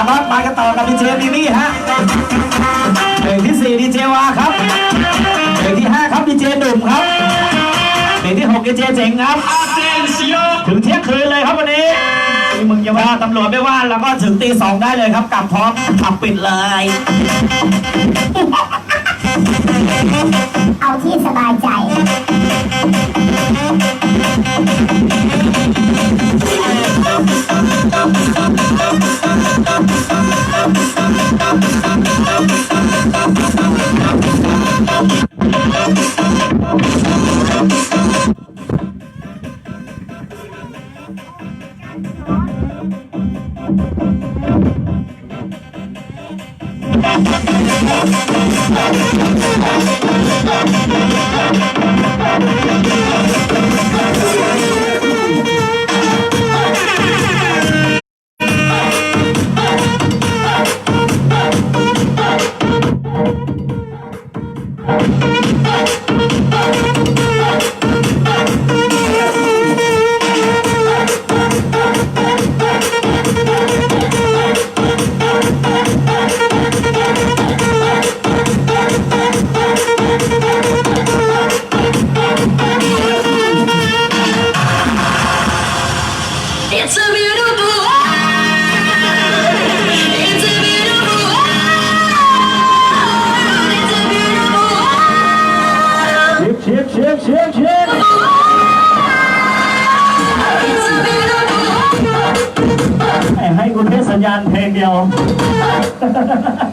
ามครับมากันต่อกับดีเจมิมี่ฮะเพลงที่สี่ดีเจวาครับเพลงที่ห้าครับดีเจหนุ่มครับเพลงที่หกดีเจเจ๋งครับถึงเที่ยงคืนเลยครับวันนี้มึงอย่าว่าตำรวจไม่ว่าแล้วก็ถึงตีสองได้เลยครับกลับพร้อมขับปิดเลย เอาที่สบายใจ ha ha ha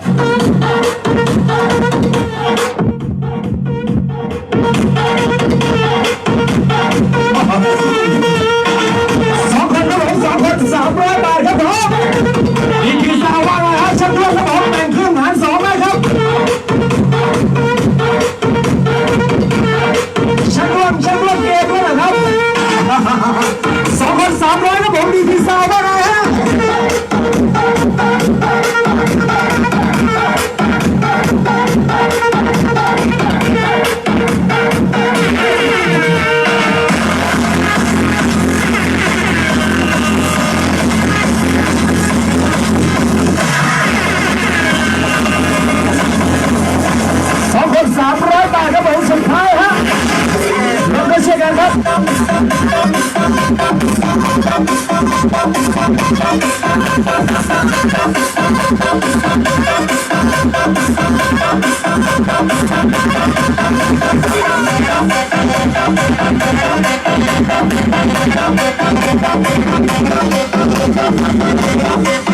Thank you.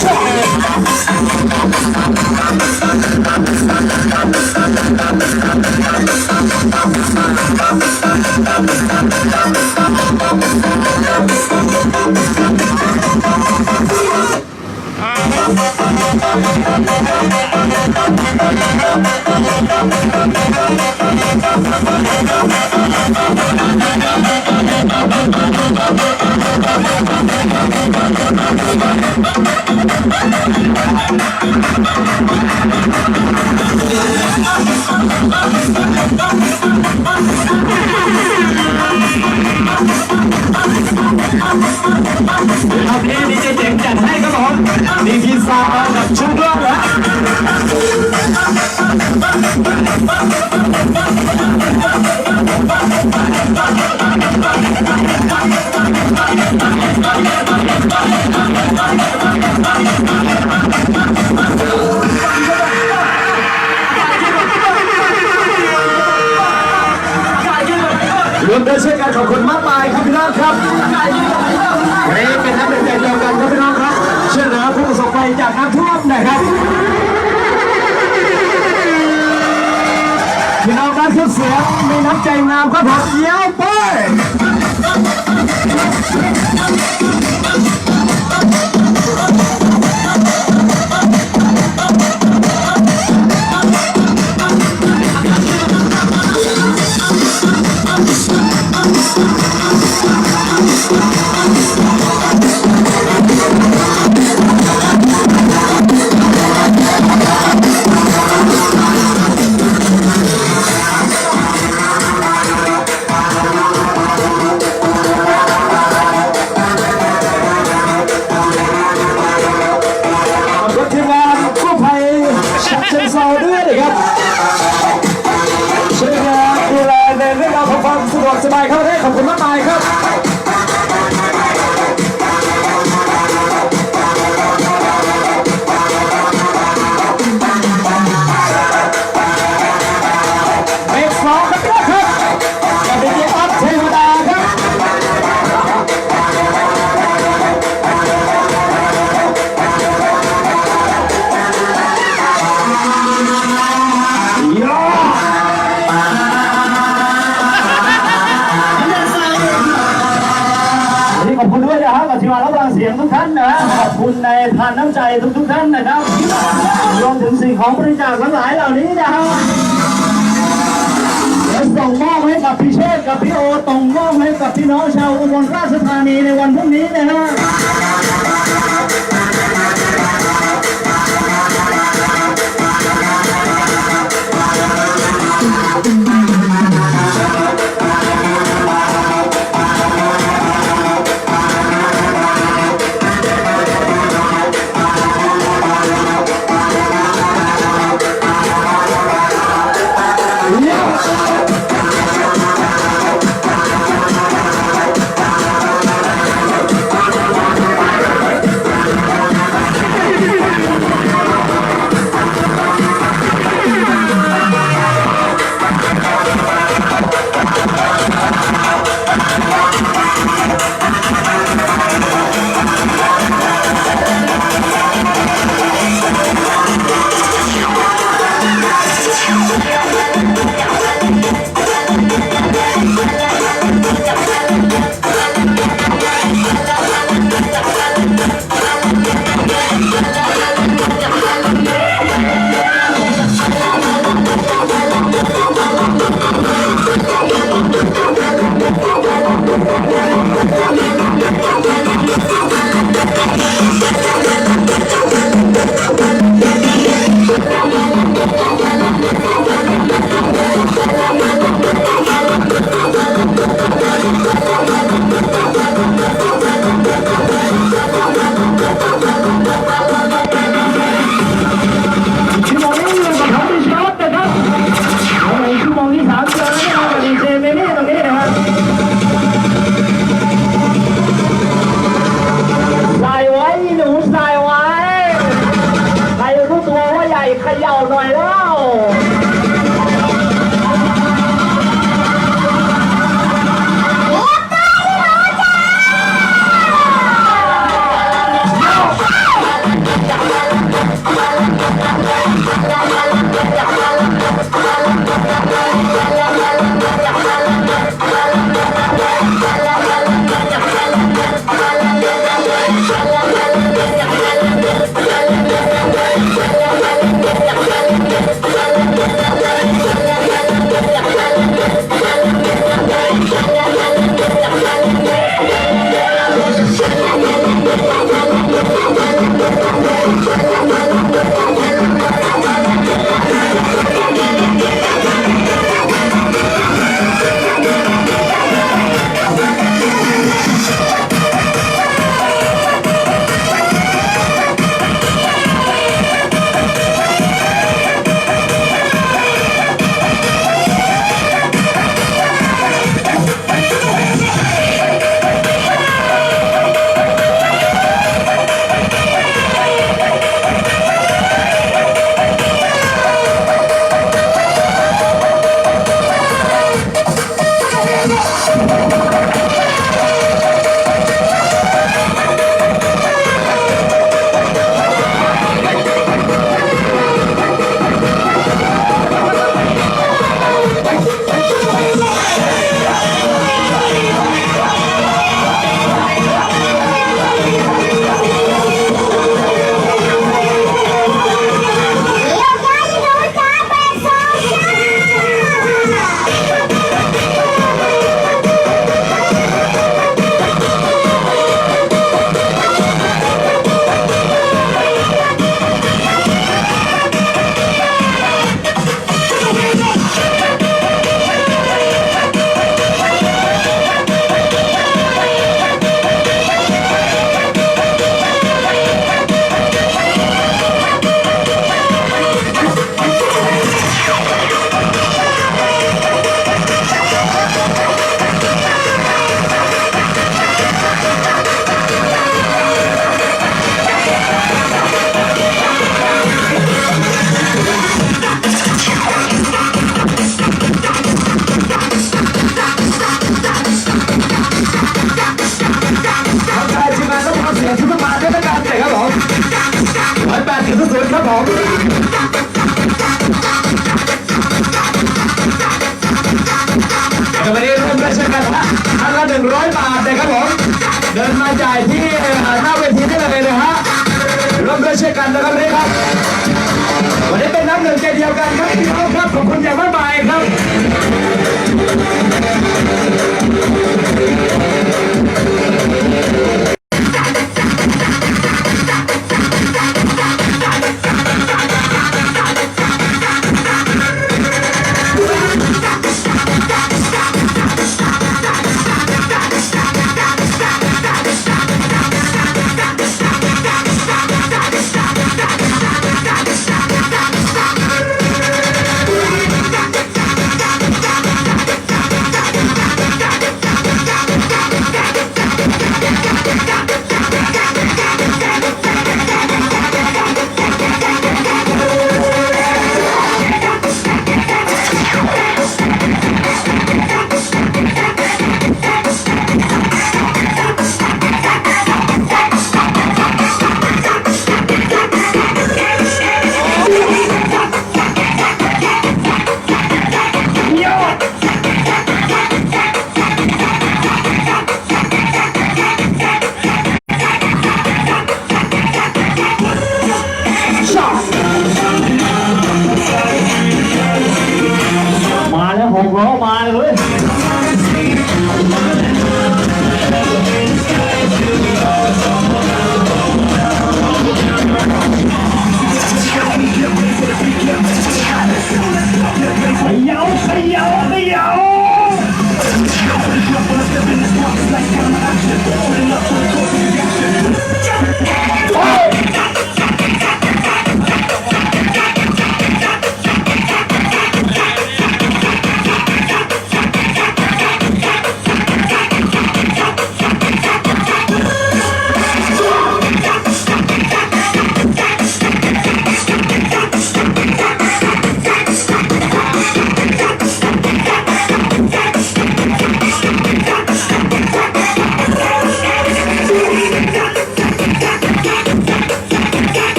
ช กันขอบคุณมากมายครับพี่น้องครับวันนี้เป็นน้ำหนึ่งใจเดียวกันครับพี่น้องครับเชื่อเหลือผู้ประสบภัยจากน้ำท่วมนะครับพี่น้องครับเครื่องเสียงมีน้ำใจงามครับผมเยี่ยมไป สองครับพี่ครับกับดีเจออฟเทวดาครับยอวันนี้ขอบคุณด้วยนะครับกับทีมงานรับฟังเสียงทุกท่านนะขอบคุณในทานน้ำใจทุกทุกๆท่านนะครับรวมถึงสิ่งของบริจาคทั้งหลายเหล่านี้นะครับ ส่งมอบให้กับพี่เชษกับพี่โอส่งมอบให้กับพี่น้องชาวอุบลราชธานีในวันพรุ่งนี้นะฮะ ยาวหน่อยแล้ว ผมวันนี้ร่วมราชกันนะครั้ละหนึ่งร้อยบาทนะครับผม เดินมาจ่ายที่หน้าเวทีได้เลยนะฮะร่วมราชกัรนะครับนี่ครับ วันนี้เป็นน้ำหนึ่งใจเดียวกันครับพี่น้องครับขอบคุณอย่างมาก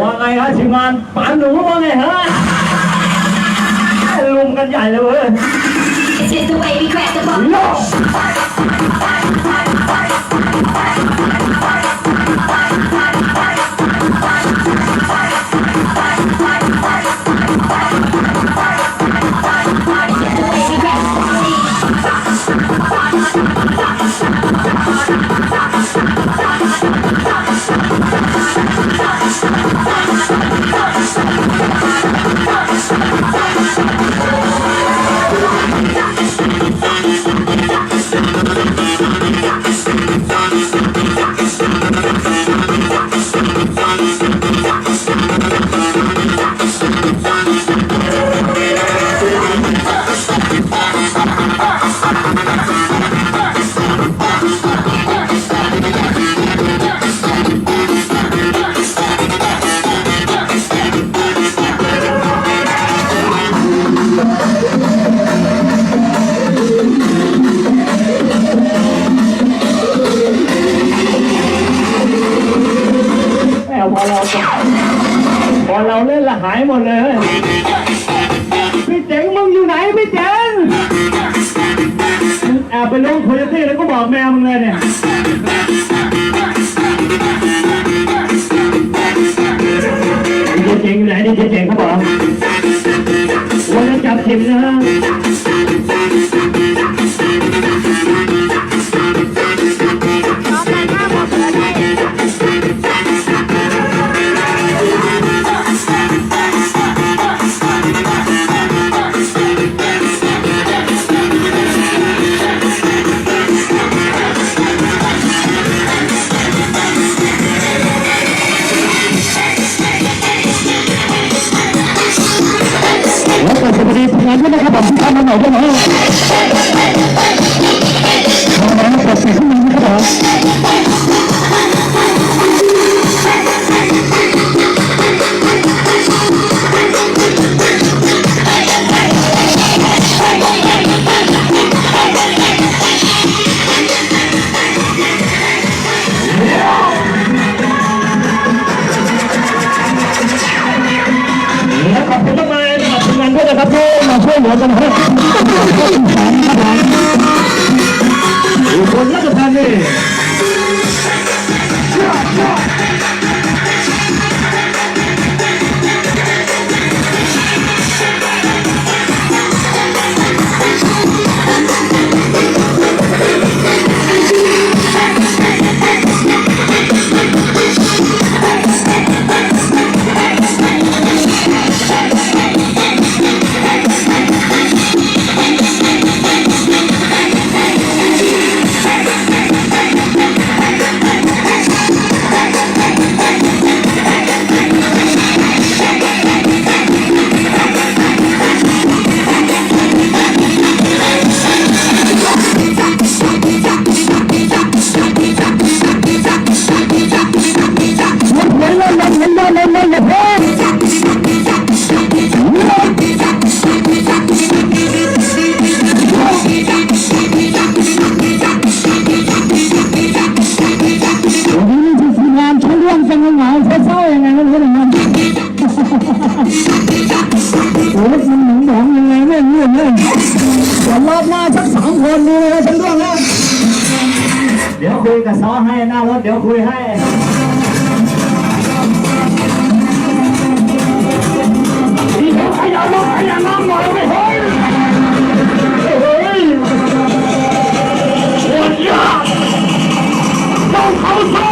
ว่าไงฮะทีมงานปานหนูว่าไงฮะลุมกันใหญ่เลยเว้ย It's just the way we crack the box. No! พอเราเล่นละหายหมดเลย พี่เจ๋งมึงอยู่ไหนพี่เจ๋งมึงแอบไปลงโคโยตี้แล้วก็บอกแม่มึงเลยเนี่ยดีเจเจ๋งอยู่ไหนดีเจเจ๋งเขาบอกวันนี้จับทิมนะ সমস্যা